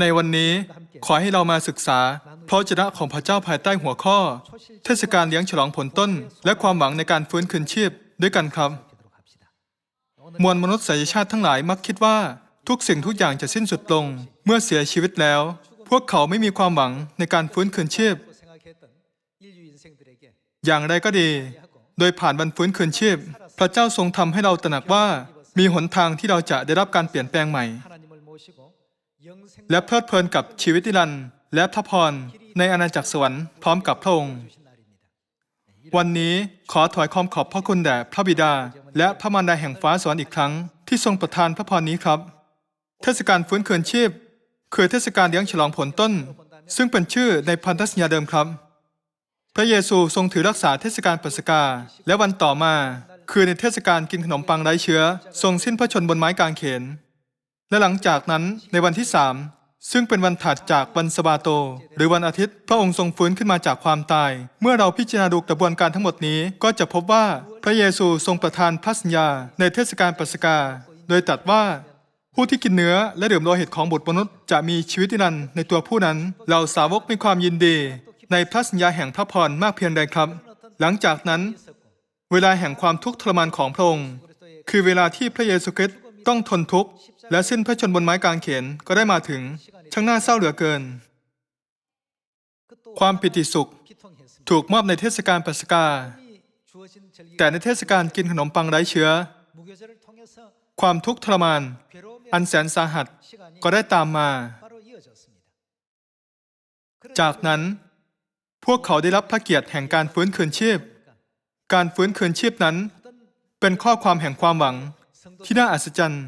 ในวันนี้ขอให้เรามาศึกษาพระวจนะของพระเจ้าภายใต้หัวข้อ เทศกาลเลี้ยงฉลองผลต้น และความหวังในการฟื้นคืนชีพด้วยกันครับ มวลมนุษยชาติทั้งหลายมักคิดว่า ทุกสิ่งทุกอย่างจะสิ้นสุดลง เมื่อเสียชีวิตแล้ว พวกเขาไม่มีความหวังในการฟื้นคืนชีพ อย่างไรก็ดี โดยผ่านวันฟื้นคืนชีพ พระเจ้าทรงทำให้เราตระหนักว่ามีหนทางที่เราจะได้รับการเปลี่ยนแปลงใหม่ และเพลิดเพลินกับชีวิตนิรันดร์และพระพรในอาณาจักรสวรรค์พร้อมกับพระองค์วันนี้ขอถอยความขอบพระคุณแด่พระบิดา และพระมารดาแห่งฟ้าสวรรค์อีกครั้ง ที่ทรงประทานพระพรนี้ครับ เทศกาลฟื้นคืนชีพ คือเทศกาลเลี้ยงฉลองผลต้น ซึ่งเป็นชื่อในพันธสัญญาเดิมครับ พระเยซูทรงถือรักษาเทศกาลปัสกา และวันต่อมา คือในเทศกาลกินขนมปังไร้เชื้อ ทรงสิ้นพระชนบนไม้กางเขน และหลังจากนั้นในวันที่สามซึ่งเป็นวันถัดจากวันสะบาโต หรือวันอาทิตย์ พระองค์ทรงฟื้นขึ้นมาจากความตาย เมื่อเราพิจารณาดูกระบวนการทั้งหมดนี้ ก็จะพบว่าพระเยซูทรงประทานพระสัญญาในเทศกาลปัสกา โดยตัดว่า ผู้ที่กินเนื้อและดื่มโลหิตของบุตรมนุษย์จะมีชีวิตนิรันดร์ในตัวผู้นั้นเราสาวกมีความยินดี ในพระสัญญาแห่งพระพรมากเพียงใดครับ หลังจากนั้น เวลาแห่งความทุกข์ทรมานของพระองค์ คือเวลาที่พระเยซูคริสต์ต้องทนทุกข์และสิ้นพระชนบนไม้กางเขนก็ได้มาถึง ช่างน่าเศร้าเหลือเกิน ความปิติสุข ถูกมอบในเทศกาลปัสกา แต่ในเทศกาลกินขนมปังไร้เชื้อ ความทุกข์ทรมาน อันแสนสาหัสก็ได้ตามมา จากนั้น พวกเขาได้รับพระเกียรติแห่งการฟื้นคืนชีพ การฟื้นคืนชีพนั้น เป็นข้อความแห่งความหวังที่น่าอัศจรรย์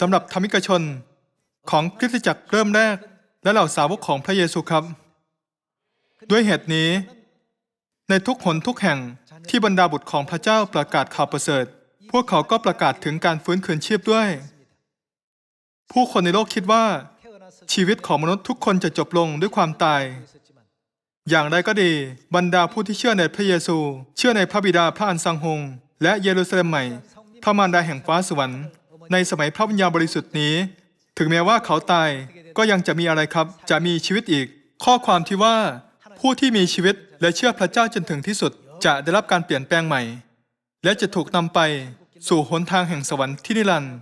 สำหรับธรรมิกชนของคริสตจักรเริ่มแรก และเหล่าสาวกของพระเยซูครับ ด้วยเหตุนี้ ในทุกหนทุกแห่งที่บรรดาบุตรของพระเจ้าประกาศข่าวประเสริฐ พวกเขาก็ประกาศถึงการฟื้นคืนชีพด้วย ผู้คนในโลกคิดว่า ชีวิตของมนุษย์ทุกคนจะจบลงด้วยความตาย อย่างไรก็ดี บรรดาผู้ที่เชื่อในพระเยซู เชื่อในพระบิดาพระอันสังหงและเยรูซาเล็มใหม่ พระมารดาแห่งฟ้าสวรรค์ ในสมัยพระวิญญาณบริสุทธิ์นี้ ถึงแม้ว่าเขาตายก็ยังจะมีอะไรครับ จะมีชีวิตอีก ข้อความที่ว่า ผู้ที่มีชีวิตและเชื่อพระเจ้าจนถึงที่สุด จะได้รับการเปลี่ยนแปลงใหม่ และจะถูกนำไปสู่หนทางแห่งสวรรค์ที่นิรันดร์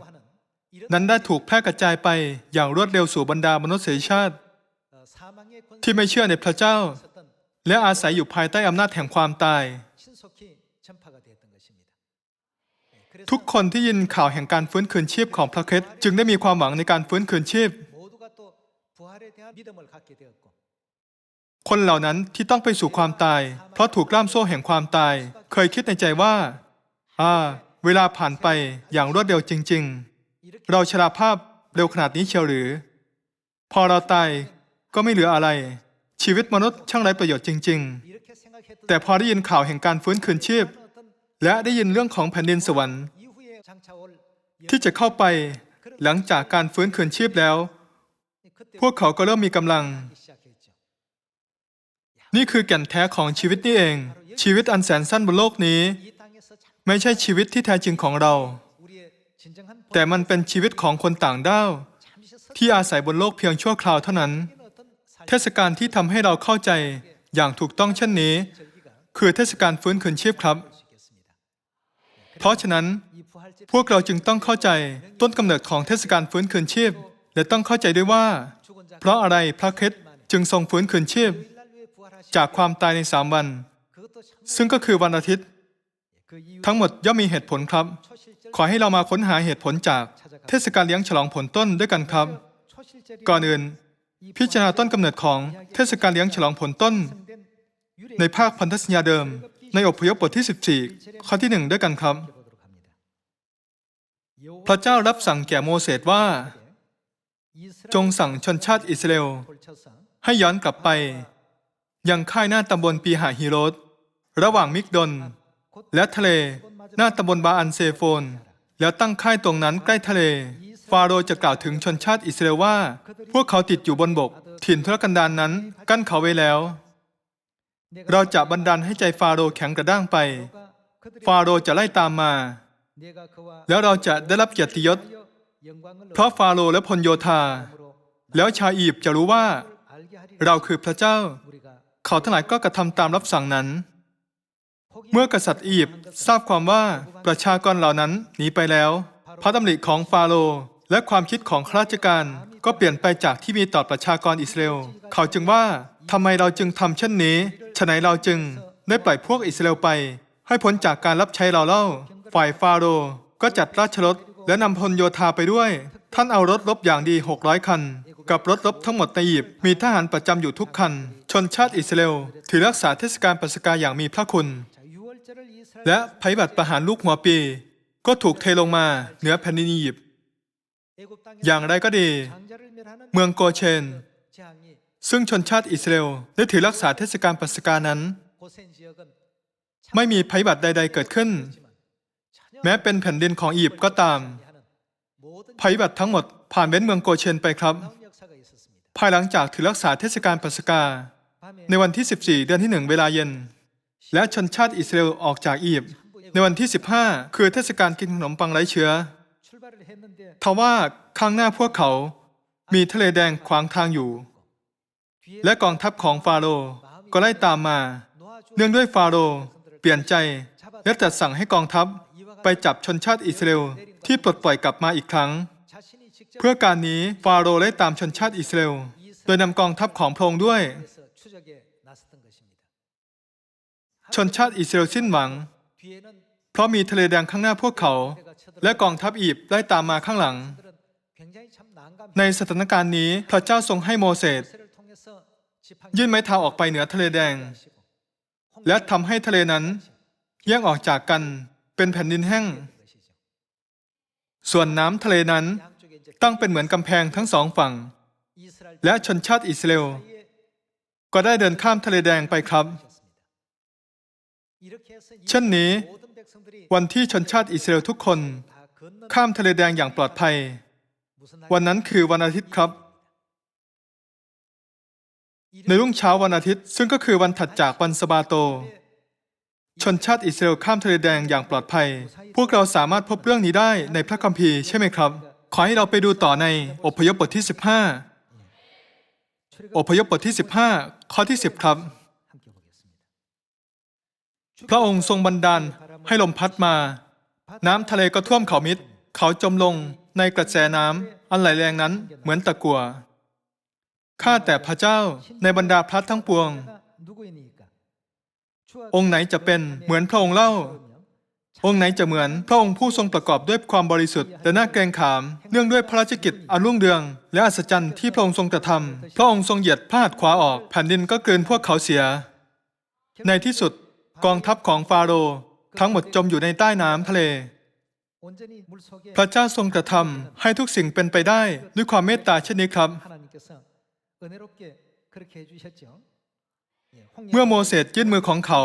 นั้นได้ถูกแพร่กระจายไปอย่างรวดเร็วสู่บรรดามนุษยชาติ ที่ไม่เชื่อในพระเจ้า และอาศัยอยู่ภายใต้อำนาจแห่งความตาย ทุกคนที่ยินข่าวแห่งการฟื้นคืนชีพของพระคริสจึงได้มีความหวังในการฟื้นคืนชีพ คนเหล่านั้นที่ต้องไปสู่ความตาย เพราะถูกล่ามโซ่แห่งความตาย เคยคิดในใจว่า อ่า เวลาผ่านไปอย่างรวดเร็วจริง ๆ เราชราภาพเร็วขนาดนี้เชียวหรือ พอเราตายก็ไม่เหลืออะไร ชีวิตมนุษย์ช่างไร้ประโยชน์จริง ๆ แต่พอได้ยินข่าวแห่งการฟื้นคืนชีพ และได้ยินเรื่องของแผ่นดินสวรรค์ ที่จะเข้าไปหลังจากการฟื้นคืนชีพแล้ว พวกเขาก็เริ่มมีกำลัง นี่คือแก่นแท้ของชีวิตนี่เอง ชีวิตอันแสนสั้นบนโลกนี้ ไม่ใช่ชีวิตที่แท้จริงของเรา แต่มันเป็นชีวิตของคนต่างด้าวที่อาศัยบนโลกเพียงชั่วคราวเท่านั้น เทศกาลที่ทำให้เราเข้าใจอย่างถูกต้องเช่นนี้ คือเทศกาลฟื้นคืนชีพครับ เพราะฉะนั้น พวกเราจึงต้องเข้าใจต้นกำเนิดของเทศกาลฟื้นคืนชีพ และต้องเข้าใจด้วยว่า เพราะอะไรพระคิดจึงทรงฟื้นคืนชีพ จากความตายในสามวัน ซึ่งก็คือวันอาทิตย์ ทั้งหมดย่อมมีเหตุผลครับ ขอให้เรามาค้นหาเหตุผลจากเทศกาลเลี้ยงฉลองผลต้นด้วยกันครับ ก่อนอื่น พิจารณาต้นกำเนิดของเทศกาลเลี้ยงฉลองผลต้น ในภาคพันธสัญญาเดิม ในอพยพบทที่ 14 ข้อที่หนึ่งด้วยกันครับ พระเจ้ารับสั่งแก่โมเสสว่า จงสั่งชนชาติอิสราเอลให้ย้อนกลับไป ยังค่ายหน้าตำบลปีหาฮิโรธระหว่างมิกดอนและทะเลหน้าตำบลบาอันเซโฟน แล้วตั้งค่ายตรงนั้นใกล้ทะเลฝาโรห์จะกล่าวถึงชนชาติอิสราเอลว่า พวกเขาติดอยู่บนบก ถิ่นทุรกันดารนนั้น กั้นเขาไว้แล้ว เราจะบันดาลให้ใจฟาโรห์แข็งกระด้างไป ฟาโรห์จะไล่ตามมา แล้วเราจะได้รับเกียรติยศ เพราะฟาโรห์และพลโยธา แล้วชาวอียิปต์จะรู้ว่า เราคือพระเจ้า เขาทั้งหลายก็กระทำตามรับสั่งนั้น เมื่อกษัตริย์อียิปต์ทราบความว่าประชากรเหล่านั้นหนีไปแล้ว พระดำริของฟาโรห์และความคิดของข้าราชการก็เปลี่ยนไปจากที่มีต่อประชากรอิสราเอล เขาจึงว่าทำไมเราจึงทำเช่นนี้ฉะไหนเราจึงได้ปล่อยพวกอิสราเอลไป ให้พ้นจากการรับใช้เราเล่า ฝ่ายฟาโรห์ก็จัดราชรถและนำพลโยธาไปด้วย ท่านเอารถรบอย่างดี 600 คัน กับรถรบทั้งหมดในอียิปต์มีทหารประจำอยู่ทุกคัน ชนชาติอิสราเอลถือรักษาเทศกาลปัสกาอย่างมีพระคุณ และภัยบัติประหารลูกหัวปี ก็ถูกเทลงมาเหนือแผ่นดินอียิปต์อย่างไรก็ดี เมืองโกเชน ซึ่งชนชาติอิสราเอลได้ถือรักษาเทศกาลปัสกานั้น ไม่มีภัยบัติใด ๆ เกิดขึ้น แม้เป็นแผ่นดินของอียิปต์ก็ตามภัยบัติทั้งหมดผ่านเว้นเมืองโกเชนไปครับ ภายหลังจากถือรักษาเทศกาลปัสกา ในวันที่ 14 เดือนที่1เวลาเย็น และชนชาติอิสราเอลออกจากอียิปต์ในวันที่ 15 คือเทศกาลกินขนมปังไร้เชื้อทว่าข้างหน้าพวกเขามีทะเลแดงขวางทางอยู่ และกองทัพของฟาโรห์ก็ไล่ตามมา เนื่องด้วยฟาโรห์เปลี่ยนใจและจัดสั่งให้กองทัพไปจับชนชาติอิสราเอลที่ปลดปล่อยกลับมาอีกครั้ง เพื่อการนี้ฟาโรห์ไล่ตามชนชาติอิสราเอลโดยนำกองทัพของพระองค์ด้วย ชนชาติอิสราเอลสิ้นหวัง เพราะมีทะเลแดงข้างหน้าพวกเขา และกองทัพอียิปต์ไล่ตามมาข้างหลัง ในสถานการณ์นี้พระเจ้าทรงให้โมเสสยื่นไม้เท้าออกไปเหนือทะเลแดง และทำให้ทะเลนั้นแยกออกจากกันเป็นแผ่นดินแห้ง ส่วนน้ำทะเลนั้นตั้งเป็นเหมือนกำแพงทั้งสองฝั่ง และชนชาติอิสราเอลก็ได้เดินข้ามทะเลแดงไปครับ เช่นนี้ วันที่ชนชาติอิสราเอลทุกคน ข้ามทะเลแดงอย่างปลอดภัย วันนั้นคือวันอาทิตย์ครับ ในรุ่งเช้าวันอาทิตย์ซึ่งก็คือวันถัดจากวันสะบาโต ชนชาติอิสราเอลข้ามทะเลแดงอย่างปลอดภัย พวกเราสามารถพบเรื่องนี้ได้ในพระคัมภีร์ใช่ไหมครับ ขอให้เราไปดูต่อในอพยพบทที่ 15อพยพบทที่ 15 ข้อที่ 10 ครับ พระองค์ทรงบันดาลให้ลมพัดมา น้ำทะเลก็ท่วมเขามิดเขาจมลงในกระแสน้ำอันไหลแรงนั้นเหมือนตะกัวข้าแต่พระเจ้าในบรรดาพระทั้งปวง องค์ไหนจะเป็นเหมือนพระองค์เล่า องค์ไหนจะเหมือนพระองค์ผู้ทรงประกอบด้วยความบริสุทธิ์และน่าเกรงขามเนื่องด้วยพระราชกิจอันรุ่งเรือง และอัศจรรย์ที่พระองค์ทรงกระทำพระองค์ทรงเหยียดพาดขวาออกแผ่นดินก็เกินพวกเขาเสีย ในที่สุด กองทัพของฟาโรห์ทั้งหมดจมอยู่ในใต้น้ำทะเล พระเจ้าทรงกระทำให้ทุกสิ่งเป็นไปได้ด้วยความเมตตาเช่นนี้ครับ เมื่อโมเสสยื่นมือของเขา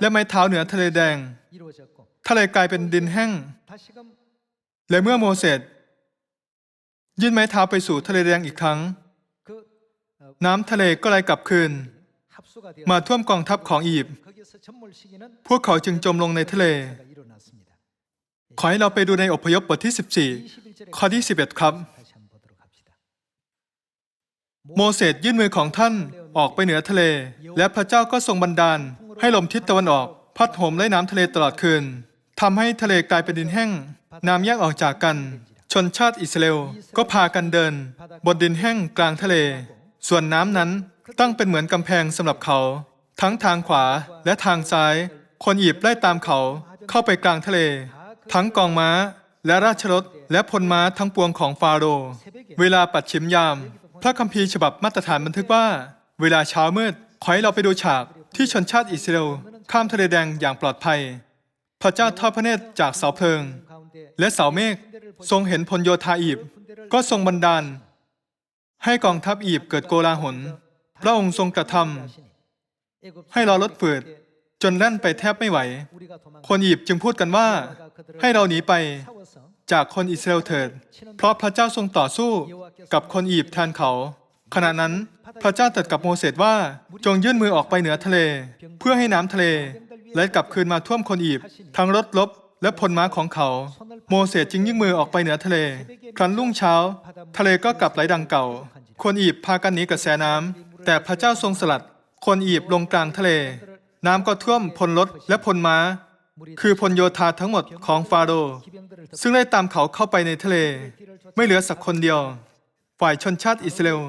และไม้เท้าเหนือทะเลแดง ทะเลกลายเป็นดินแห้ง และเมื่อโมเสสยื่นไม้เท้าไปสู่ทะเลแดงอีกครั้ง น้ำทะเลก็ไหลกลับคืน มาท่วมกองทัพของอียิปต์พวกเขาจึงจมลงในทะเล ขอให้เราไปดูในอพยพบทที่ 14 ข้อที่ 11 ครับ โมเสสยื่นมือของท่านออกไปเหนือทะเล และพระเจ้าก็ทรงบันดาล ให้ลมทิศตะวันออก พัดโหมไล่น้ำทะเลตลอดคืนทำให้ทะเลกลายเป็นดินแห้ง น้ำแยกออกจากกัน ชนชาติอิสราเอลก็พากันเดิน บนดินแห้งกลางทะเล ส่วนน้ำนั้น ตั้งเป็นเหมือนกำแพงสำหรับเขา ทั้งทางขวาและทางซ้าย คนอียิปต์ไล่ตามเขาเข้าไปกลางทะเล ทั้งกองม้า และราชรถและพลม้าทั้งปวงของฟาโรห์เวลาปัดชิมยาม พระคัมภีร์ฉบับมาตรฐานบันทึกว่า เวลาเช้ามืดขอให้เราไปดูฉากที่ชนชาติอิสราเอลข้ามทะเลแดงอย่างปลอดภัย พระเจ้าทอดพระเนตรจากเสาเพลิง และเสาเมฆทรงเห็นพลโยธาอียิปต์ก็ทรงบันดาล ให้กองทัพอียิปต์เกิดโกลาหล พระองค์ทรงกระทำให้เราลดฝืดจนแล่นไปแทบไม่ไหว คนอียิปต์จึงพูดกันว่า ให้เราหนีไปจากคนอิสราเอลเถิด เพราะพระเจ้าทรงต่อสู้กับคนอียิปต์แทนเขา ขณะนั้นพระเจ้าตรัสกับโมเสสว่าจงยื่นมือออกไปเหนือทะเล เพื่อให้น้ำทะเลไหลกลับคืนมาท่วมคนอียิปต์ทั้งรถลบและพลม้าของเขา โมเสสจึงยื่นมือออกไปเหนือทะเล ครั้นรุ่งเช้า ทะเลก็กลับไหลดังเก่า คนอียิปต์พากันหนีกระแสน้ำ แต่พระเจ้าทรงสลัด คนอียิปต์ลงกลางทะเล น้ำก็ท่วมพลรถและพลม้า คือพลโยธาทั้งหมดของฟาโรห์ซึ่งได้ตามเขาเข้าไปในทะเล ไม่เหลือสักคนเดียว ฝ่ายชนชาติอิสราเอล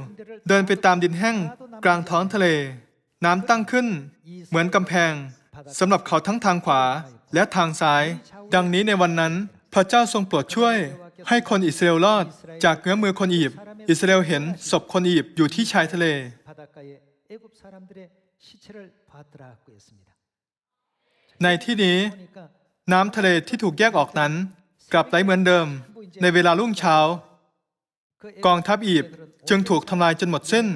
เดินไปตามดินแห้งกลางท้องทะเล น้ำตั้งขึ้น เหมือนกำแพงสำหรับเขาทั้งทางขวาและทางซ้าย ดังนี้ในวันนั้น พระเจ้าทรงโปรดช่วย ให้คนอิสราเอลรอด จากเงื้อมือคนอียิปต์อิสราเอลเห็นศพคนอียิปต์อยู่ที่ชายทะเล ในที่นี้ น้ำทะเลที่ถูกแยกออกนั้น กลับไหลเหมือนเดิม ในเวลารุ่งเช้า กองทัพอียิปจึงถูกทำลายจนหมดสิ้น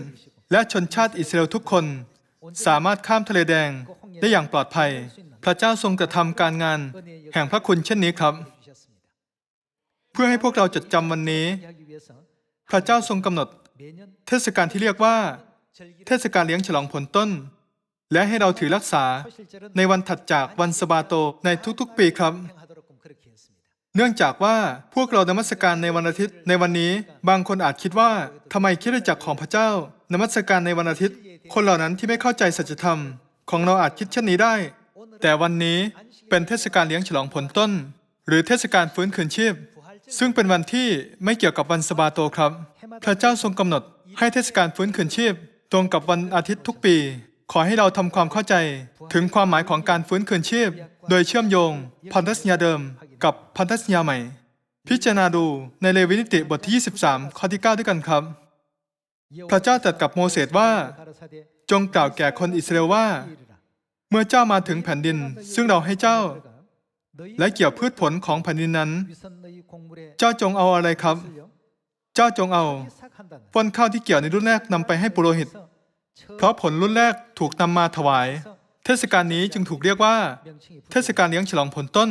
และชนชาติอิสราเอลทุกคน สามารถข้ามทะเลแดงได้อย่างปลอดภัย พระเจ้าทรงกระทำการงาน แห่งพระคุณเช่นนี้ครับ เพื่อให้พวกเราจดจำวันนี้ พระเจ้าทรงกำหนด เทศกาลที่เรียกว่า เทศกาลเลี้ยงฉลองผลต้น และให้เราถือรักษาในวันถัดจากวันสบาโตในทุกๆ ปีครับ เนื่องจากว่าพวกเรานมัสการในวันอาทิตย์ ในวันนี้บางคนอาจคิดว่าทำไมคิดจักรของพระเจ้านมัสการในวันอาทิตย์ คนเหล่านั้นที่ไม่เข้าใจสัจธรรม ของเราอาจคิดเช่นนี้ได้ แต่วันนี้เป็นเทศกาลเลี้ยงฉลองผลต้น หรือเทศกาลฟื้นคืนชีพซึ่งเป็นวันที่ไม่เกี่ยวกับวันสบาโตครับ พระเจ้าทรงกำหนดให้เทศกาลฟื้นคืนชีพ ตรงกับวันอาทิตย์ทุกปี ขอให้เราทำความเข้าใจถึงความหมายของการฟื้นคืนชีพ โดยเชื่อมโยง พันธสัญญาเดิม กับพันธสัญญาใหม่ พิจารณาดูในเลวินิติบทที่ 23 ข้อที่ 9 ด้วยกันครับ พระเจ้าตรัสกับโมเสสว่า จงกล่าวแก่คนอิสราเอลว่า เมื่อเจ้ามาถึงแผ่นดิน ซึ่งเราให้เจ้า และเกี่ยวพืชผลของแผ่นดินนั้น เจ้าจงเอาอะไรครับ เจ้าจงเอาฟ้นข้าวที่เกี่ยวในรุ่นแรกนำไปให้ปุโรหิต เพราะผลรุ่นแรกถูกนำมาถวาย เทศกาลนี้จึงถูกเรียกว่า เทศกาลเลี้ยงฉลองผลต้น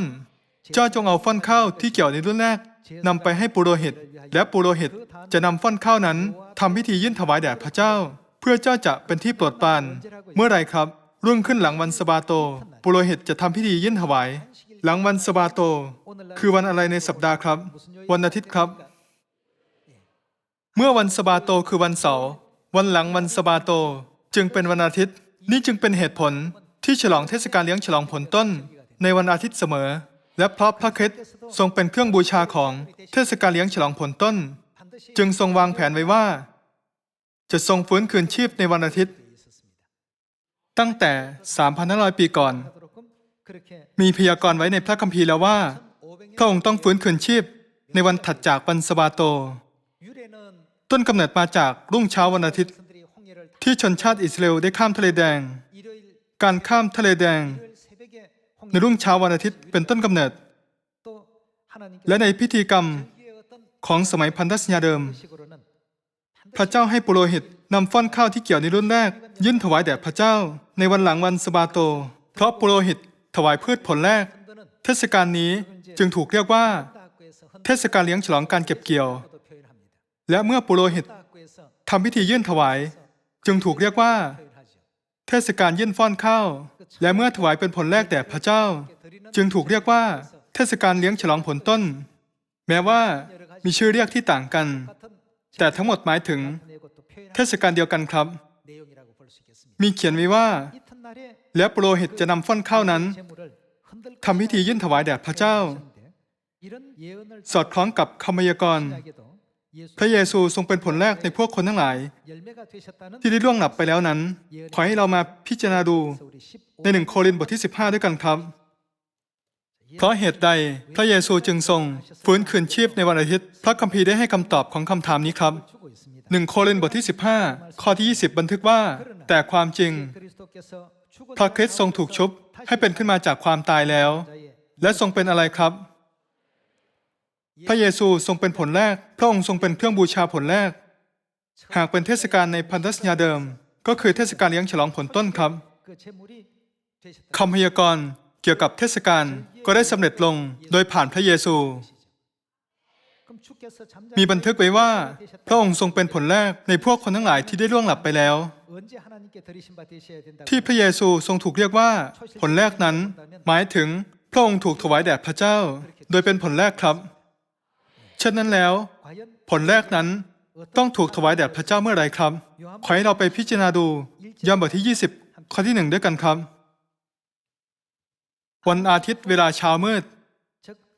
เจ้าจงเอาฟ้อนข้าวที่เกี่ยวในรุ่นแรกนำไปให้ปุโรหิต และปุโรหิตจะนำฟ้อนข้าวนั้นทำพิธียื่นถวายแด่พระเจ้า เพื่อเจ้าจะเป็นที่โปรดปรานเมื่อไรครับ รุ่งขึ้นหลังวันสบาโต ปุโรหิตจะทำพิธียื่นถวาย หลังวันสบาโต คือวันอะไรในสัปดาห์ครับ วันอาทิตย์ครับ เมื่อวันสบาโตคือวันเสาร์วันหลังวันสบาโตจึงเป็นวันอาทิตย์ นี่จึงเป็นเหตุผลที่ฉลองเทศกาลเลี้ยงฉลองผลต้น ในวันอาทิตย์เสมอ และเพราะพระคริสตทรงเป็นเครื่องบูชาของเทศกาลเลี้ยงฉลองผลต้น จึงทรงวางแผนไว้ว่า จะทรงฟื้นคืนชีพในวันอาทิตย์ ตั้งแต่ 3,500 ปีก่อน มีพยากรณ์ไว้ในพระคัมภีร์แล้วว่าพระองค์ต้องฟื้นคืนชีพในวันถัดจากวันสบาโต ต้นกำเนิดมาจากรุ่งเช้าวันอาทิตย์ ที่ชนชาติอิสราเอลได้ข้ามทะเลแดง การข้ามทะเลแดง ในรุ่งเช้าวันอาทิตย์เป็นต้นกำเนิด และในพิธีกรรมของสมัยพันธสัญญาเดิม พระเจ้าให้ปุโรหิตนำฟ้อนข้าวที่เกี่ยวในรุ่นแรก ยื่นถวายแด่พระเจ้าในวันหลังวันสบาโต เพราะปุโรหิตถวายพืชผลแรก เทศกาลนี้จึงถูกเรียกว่า เทศกาลเลี้ยงฉลองการเก็บเกี่ยว และเมื่อปุโรหิตทำพิธีเยื่นถวาย จึงถูกเรียกว่า เทศกาลเยื่นฟ้อนข้าว และเมื่อถวายเป็นผลแรกแด่พระเจ้า จึงถูกเรียกว่า เทศกาลเลี้ยงฉลองผลต้น แม้ว่ามีชื่อเรียกที่ต่างกัน แต่ทั้งหมดหมายถึง เทศกาลเดียวกันครับ มีเขียนไว้ว่า และปุโรหิตจะนำฟ้อนข้าวนั้นทำพิธียื่นถวายแด่พระเจ้า สอดคล้องกับคำพยากรณ์ พระเยซูทรงเป็นผลแรกในพวกคนทั้งหลาย ที่ได้ล่วงหลับไปแล้วนั้น ขอให้เรามาพิจารณาดูในหนึ่งโครินธ์บทที่ 15 ด้วยกันครับ เพราะเหตุใดพระเยซูจึงทรงฟื้นคืนชีพในวันอาทิตย์ พระคัมภีร์ได้ให้คำตอบของคำถามนี้ครับหนึ่งโครินธ์บทที่ 15 ข้อที่ 20 บันทึกว่า แต่ความจริง พระคริสต์ทรงถูกชุบให้เป็นขึ้นมาจากความตายแล้ว และทรงเป็นอะไรครับ พระเยซูทรงเป็นผลแรก พระองค์ทรงเป็นเครื่องบูชาผลแรก หากเป็นเทศกาลในพันธสัญญาเดิม ก็คือเทศกาลเลี้ยงฉลองผลต้นครับคำพยากรณ์เกี่ยวกับเทศกาลก็ได้สำเร็จลงโดยผ่านพระเยซู มีบันทึกไว้ว่า พระองค์ทรงเป็นผลแรกในพวกคนทั้งหลายที่ได้ล่วงหลับไปแล้ว ที่พระเยซูทรงถูกเรียกว่า ผลแรกนั้น หมายถึงพระองค์ถูกถวายแด่พระเจ้า โดยเป็นผลแรกครับ เช่นนั้นแล้ว ผลแรกนั้นต้องถูกถวายแด่พระเจ้าเมื่อไรครับ ขอให้เราไปพิจารณาดูยอมบทที่ 20 ข้อที่หนึ่งด้วยกันครับ วันอาทิตย์เวลาเช้ามืด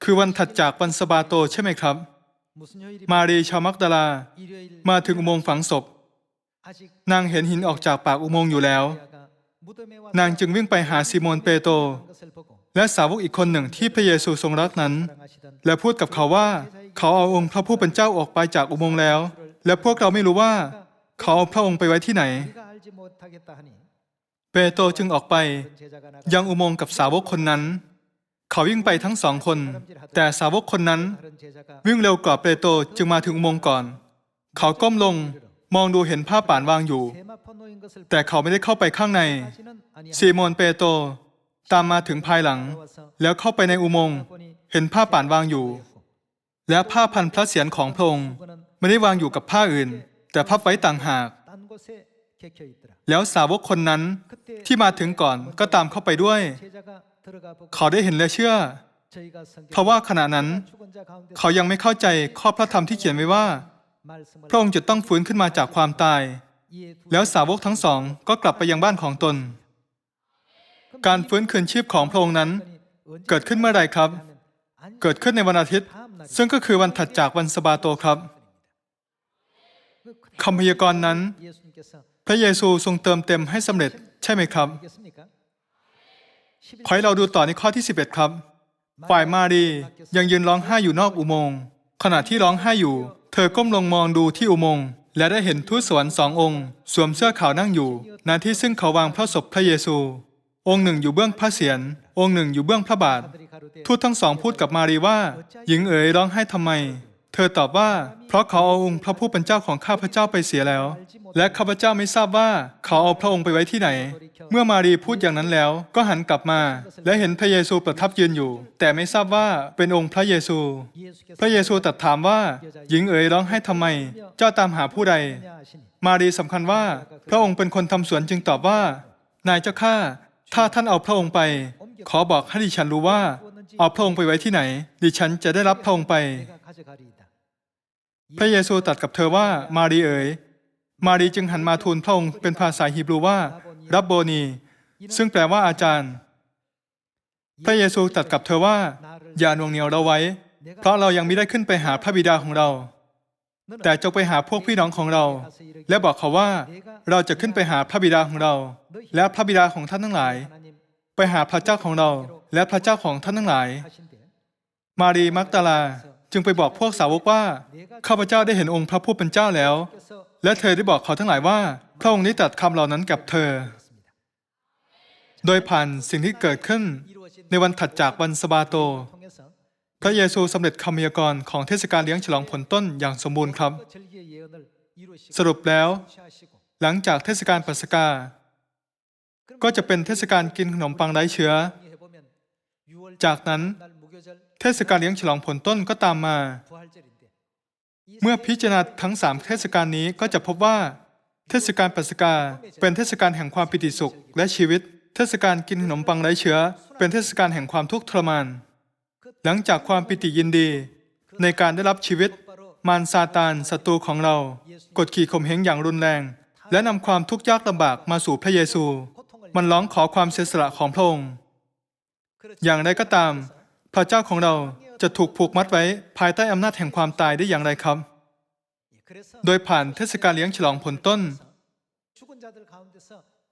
คือวันถัดจากวันสบาโตใช่ไหมครับ มารีชาวมักดาลา มาถึงอุโมงค์ฝังศพ นางเห็นหินออกจากปากอุโมงค์อยู่แล้ว นางจึงวิ่งไปหาซิโมนเปโตรและสาวกอีกคนหนึ่งที่พระเยซูทรงรักนั้น และพูดกับเขาว่า เขาเอาองค์พระผู้เป็นเจ้าออกไปจากอุโมงค์แล้ว และพวกเราไม่รู้ว่า เขาเอาพระองค์ไปไว้ที่ไหน เปโตรจึงออกไป ยังอุโมงค์กับสาวกคนนั้น เขาวิ่งไปทั้งสองคน แต่สาวกคนนั้น วิ่งเร็วกว่าเปโตรจึงมาถึงอุโมงค์ก่อน เขาก้มลงมองดูเห็นผ้าป่านวางอยู่ แต่เขาไม่ได้เข้าไปข้างในซีโมนเปโตรตามมาถึงภายหลัง แล้วเข้าไปในอุโมงค์เห็นผ้าป่านวางอยู่ และผ้าพันพระเศียรของพระองค์ไม่ได้วางอยู่กับผ้าอื่น แต่พับไว้ต่างหาก แล้วสาวกคนนั้นที่มาถึงก่อนก็ตามเข้าไปด้วย เขาได้เห็นและเชื่อ เพราะว่าขณะนั้น เขายังไม่เข้าใจข้อพระธรรมที่เขียนไว้ว่า พระองค์จะต้องฟื้นขึ้นมาจากความตาย แล้วสาวกทั้งสองก็กลับไปยังบ้านของตน การฟื้นคืนชีพของพระองค์นั้น เกิดขึ้นเมื่อไรครับ เกิดขึ้นในวันอาทิตย์ ซึ่งก็คือวันถัดจากวันสบาโตครับคำพยากรณ์นั้น พระเยซูทรงเติมเต็มให้สำเร็จใช่ไหมครับขอให้เราดูต่อในข้อที่ 11 ครับ ฝ่ายมารียังยืนร้องไห้อยู่นอกอุโมงค์ขณะที่ร้องไห้อยู่ เธอก้มลงมองดูที่อุโมงค์และได้เห็นทูตสวรรค์สององค์ สวมเสื้อขาวนั่งอยู่ณที่ซึ่งเขาวางพระศพพระเยซู องค์หนึ่งอยู่เบื้องพระเศียรองค์หนึ่งอยู่เบื้องพระบาท ทูตทั้งสองพูดกับมารีว่า หญิงเอ๋ยร้องไห้ทำไม เธอตอบว่า เพราะเขาเอาองค์พระผู้เป็นเจ้าของข้าพเจ้าไปเสียแล้ว และข้าพเจ้าไม่ทราบว่าเขาเอาพระองค์ไปไว้ที่ไหน เมื่อมารีพูดอย่างนั้นแล้ว ก็หันกลับมา และเห็นพระเยซูประทับยืนอยู่ แต่ไม่ทราบว่าเป็นองค์พระเยซู พระเยซูตรัสถามว่า หญิงเอ๋ยร้องไห้ทำไม เจ้าตามหาผู้ใด มารีสำคัญว่า พระองค์เป็นคนทำสวนจึงตอบว่า นายเจ้าข้าถ้าท่านเอาพระองค์ไป ขอบอกให้ดิฉันรู้ว่า เอาพระองค์ไปไว้ที่ไหน ดิฉันจะได้รับพระองค์ไป พระเยซูตรัสกับเธอว่ามารีเอ๋ย มารีจึงหันมาทูลพระองค์เป็นภาษาฮีบรูว่ารับโบนี ซึ่งแปลว่าอาจารย์ พระเยซูตรัสกับเธอว่า อย่าหน่วงเหนียวเราไว้ เพราะเรายังไม่ได้ขึ้นไปหาพระบิดาของเรา แต่จงไปหาพวกพี่น้องของเรา และบอกเขาว่าเราจะขึ้นไปหาพระบิดาของเรา และพระบิดาของท่านทั้งหลาย ไปหาพระเจ้าของเรา และพระเจ้าของท่านทั้งหลาย มารีมักตาลาจึงไปบอกพวกสาวกว่า ข้าพเจ้าได้เห็นองค์พระผู้เป็นเจ้าแล้ว และเธอได้บอกเขาทั้งหลายว่า พระองค์นี้ตัดคำเหล่านั้นกับเธอ โดยผ่านสิ่งที่เกิดขึ้นในวันถัดจากวันสบาโต พระเยซูสำเร็จคำพยกรของเทศกาลเลี้ยงฉลองผลต้นอย่างสมบูรณ์ครับ สรุปแล้ว หลังจากเทศกาลปัสกา ก็จะเป็นเทศกาลกินขนมปังไร้เชื้อ จากนั้น เทศกาลเลี้ยงฉลองผลต้นก็ตามมา เมื่อพิจารณาทั้งสามเทศกาลนี้ก็จะพบว่า เทศกาลปัสกาเป็นเทศกาลแห่งความปิติสุขและชีวิต เทศกาลกินขนมปังไร้เชื้อ เป็นเทศกาลแห่งความทุกข์ทรมาน หลังจากความปิติยินดี ในการได้รับชีวิต มารซาตานศัตรูของเรา กดขี่ข่มเหงอย่างรุนแรง และนำความทุกข์ยากลำบากมาสู่พระเยซู มันร้องขอความเสียสละของพระองค์ อย่างไรก็ตาม พระเจ้าของเราจะถูกผูกมัดไว้ภายใต้อำนาจแห่งความตายได้อย่างไรครับ โดยผ่านเทศกาลเลี้ยงฉลองผลต้น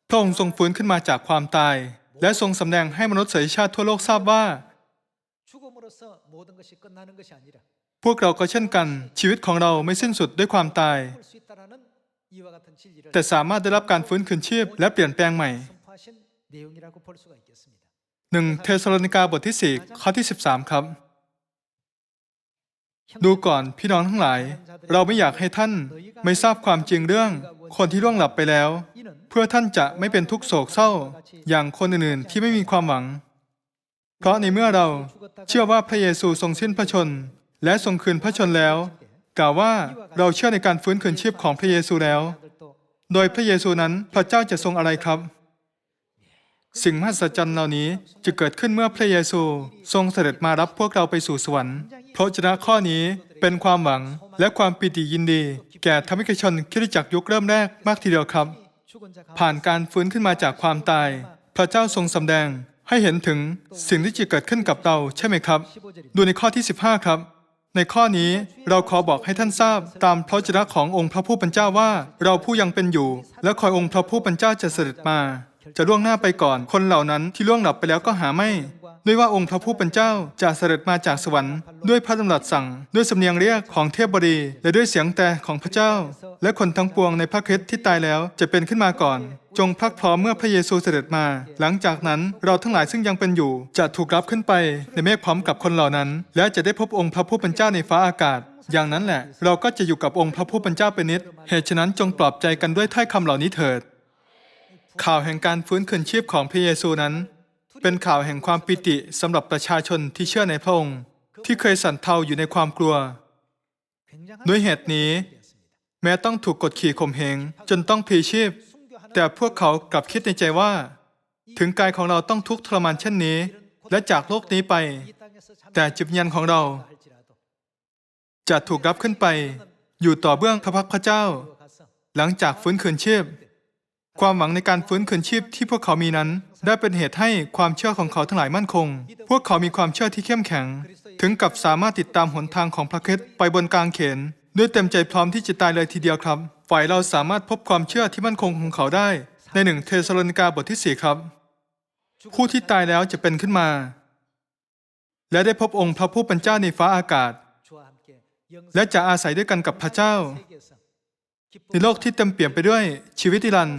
พระองค์ทรงฟื้นขึ้นมาจากความตาย และทรงสำแดงให้มนุษยชาติทั่วโลกทราบว่า พวกเราก็เช่นกัน ชีวิตของเราไม่สิ้นสุดด้วยความตาย แต่สามารถได้รับการฟื้นคืนชีพและเปลี่ยนแปลงใหม่ หนึ่งเทสโลนิกาบทที่สี่ข้อที่สิบสามครับ ดูก่อนพี่น้องทั้งหลาย เราไม่อยากให้ท่านไม่ทราบความจริงเรื่อง คนที่ล่วงหลับไปแล้ว เพื่อท่านจะไม่เป็นทุกโศกเศร้า อย่างคนอื่นๆที่ไม่มีความหวัง เพราะในเมื่อเราเชื่อว่าพระเยซูทรงสิ้นพระชน และทรงคืนพระชนแล้ว กล่าวว่าเราเชื่อในการฟื้นคืนชีพของพระเยซูแล้ว โดยพระเยซูนั้นพระเจ้าจะทรงอะไรครับ สิ่งมหัศจรรย์เหล่านี้จะเกิดขึ้นเมื่อพระเยซูทรงเสด็จมารับพวกเราไปสู่สวรรค์พระชนะข้อนี้เป็นความหวังและความปิติยินดี แก่ธรรมิกชนคริสจักรยุคเริ่มแรกมากทีเดียวครับ ผ่านการฟื้นขึ้นมาจากความตาย พระเจ้าทรงสำแดงให้เห็นถึงสิ่งที่จะเกิดขึ้นกับเราใช่ไหมครับ ดูในข้อที่ 15 ครับ ในข้อนี้เราขอบอกให้ท่านทราบตามพระจนะขององค์พระผู้เป็นเจ้าว่า เราผู้ยังเป็นอยู่ และคอยองค์พระผู้เป็นเจ้าจะเสด็จมา จะล่วงหน้าไปก่อน คนเหล่านั้นที่ล่วงหลับไปแล้วก็หาไม่ ด้วยว่าองค์พระผู้เป็นเจ้าจะเสด็จมาจากสวรรค์ ด้วยพระดำรัสสั่ง ด้วยสำเนียงเรียกของเทพบดีและด้วยเสียงแต่ของพระเจ้า และคนทั้งปวงในพระคริสต์ที่ตายแล้วจะเป็นขึ้นมาก่อน จงพักพร้อมเมื่อพระเยซูเสด็จมา หลังจากนั้นเราทั้งหลายซึ่งยังเป็นอยู่ จะถูกรับขึ้นไปในเมฆพร้อมกับคนเหล่านั้น และจะได้พบองค์พระผู้เป็นเจ้าในฟ้าอากาศอย่างนั้นแหละ เราก็จะอยู่กับองค์พระผู้เป็นเจ้าเป็นนิจเหตุฉะนั้นจงปลอบใจกันด้วยถ้อยคำเหล่านี้เถิด ข่าวแห่งการฟื้นคืนชีพของพระเยซูนั้น เป็นข่าวแห่งความปิติสำหรับประชาชนที่เชื่อในพระองค์ ที่เคยสั่นเทาอยู่ในความกลัว ด้วยเหตุนี้ แม้ต้องถูกกดขี่ข่มเหงจนต้องพีชีพ แต่พวกเขากลับคิดในใจว่า ถึงกายของเราต้องทุกข์ทรมานเช่นนี้ และจากโลกนี้ไป แต่จิตวิญญาณของเรา จะถูกรับขึ้นไป อยู่ต่อเบื้องพระพักพระเจ้า หลังจากฟื้นคืนชีพ ความหวังในการฟื้นคืนชีพที่พวกเขามีนั้น ได้เป็นเหตุให้ความเชื่อของเขาทั้งหลายมั่นคง พวกเขามีความเชื่อที่เข้มแข็ง ถึงกับสามารถติดตามหนทางของพระคริสไปบนกลางเขน ด้วยเต็มใจพร้อมที่จะตายเลยทีเดียวครับ ฝ่ายเราสามารถพบความเชื่อที่มั่นคงของเขาได้ ในหนึ่งเทสโลนิกาบทที่สี่ครับ ผู้ที่ตายแล้วจะเป็นขึ้นมา และได้พบองค์พระผู้เป็นเจ้าในฟ้าอากาศ และจะอาศัยด้วยกันกับพระเจ้า ในโลกที่เต็มเปี่ยมไปด้วยชีวิตนิรัน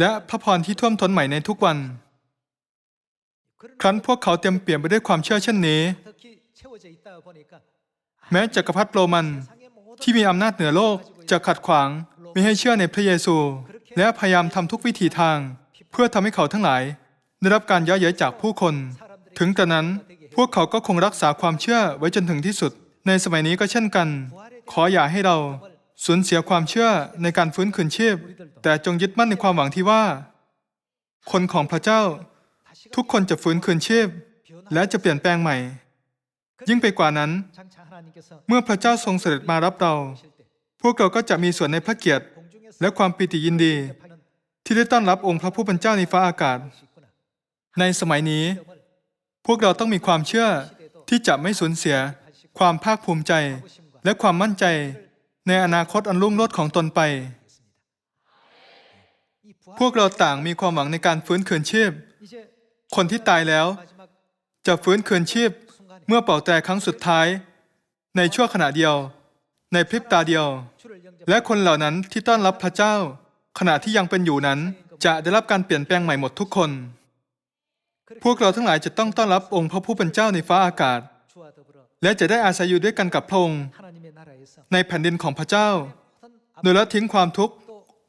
และพระพรที่ท่วมท้นใหม่ในทุกวัน ครั้นพวกเขาเต็มเปี่ยมไปด้วยความเชื่อเช่นนี้ แม้จักรพรรดิโรมันที่มีอำนาจเหนือโลกจะขัดขวางไม่ให้เชื่อในพระเยซู และพยายามทำทุกวิถีทาง เพื่อทำให้เขาทั้งหลาย ได้รับการย่อเย้ยจากผู้คน ถึงกระนั้นพวกเขาก็คงรักษาความเชื่อไว้จนถึงที่สุด ในสมัยนี้ก็เช่นกัน ขออย่าให้เรา สูญเสียความเชื่อในการฟื้นคืนชีพ แต่จงยึดมั่นในความหวังที่ว่า คนของพระเจ้า ทุกคนจะฟื้นคืนชีพ และจะเปลี่ยนแปลงใหม่ ยิ่งไปกว่านั้น เมื่อพระเจ้าทรงเสด็จมารับเรา พวกเราก็จะมีส่วนในพระเกียรติ และความปิติยินดี ที่ได้ต้อนรับองค์พระผู้เป็นเจ้าในฟ้าอากาศ ในสมัยนี้ พวกเราต้องมีความเชื่อที่จะไม่สูญเสีย ความภาคภูมิใจ และความมั่นใจ ในอนาคตอันรุ่งโรจน์ของตนไป พวกเราต่างมีความหวังในการฟื้นคืนชีพ คนที่ตายแล้ว จะฟื้นคืนชีพเมื่อเป่าแต่ครั้งสุดท้าย ในชั่วขณะเดียว ในพริบตาเดียว และคนเหล่านั้นที่ต้อนรับพระเจ้า ขณะที่ยังเป็นอยู่นั้น จะได้รับการเปลี่ยนแปลงใหม่หมดทุกคน พวกเราทั้งหลายจะต้องต้อนรับองค์พระผู้เป็นเจ้าในฟ้าอากาศ และจะได้อาศัยอยู่ด้วยกันกับพระองค์ ในแผ่นดินของพระเจ้า โดยละทิ้งความทุกข์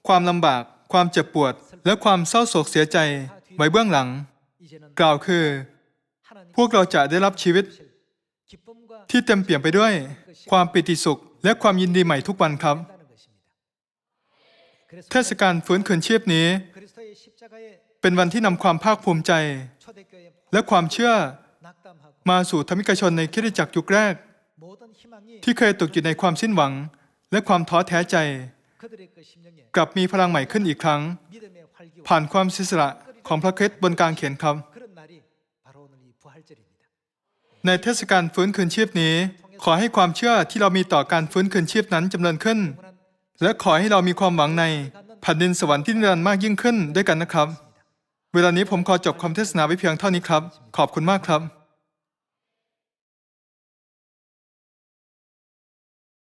ความลำบาก ความเจ็บปวด และความเศร้าโศกเสียใจไว้เบื้องหลัง กล่าวคือ พวกเราจะได้รับชีวิต ที่เต็มเปี่ยมไปด้วย ความปิติสุข และความยินดีใหม่ทุกวันครับ เทศกาลฟื้นคืนชีพนี้ เป็นวันที่นำความภาคภูมิใจ และความเชื่อมาสู่ธรรมิกชนในคิดจักรยุคแรก ที่เคยตกอยู่ในความสิ้นหวัง และความท้อแท้ใจ กลับมีพลังใหม่ขึ้นอีกครั้ง ผ่านความศิสระของพระคริสต์บนการเขียนครับ ในเทศกาลฟื้นคืนชีพนี้ ขอให้ความเชื่อที่เรามีต่อการฟื้นคืนชีพนั้นจำเริญขึ้น และขอให้เรามีความหวังในแผ่นดินสวรรค์ที่นิรันดร์มากยิ่งขึ้นด้วยกันนะครับ เวลานี้ผมขอจบคำเทศนาไว้เพียงเท่านี้ครับ ขอบคุณมากครับ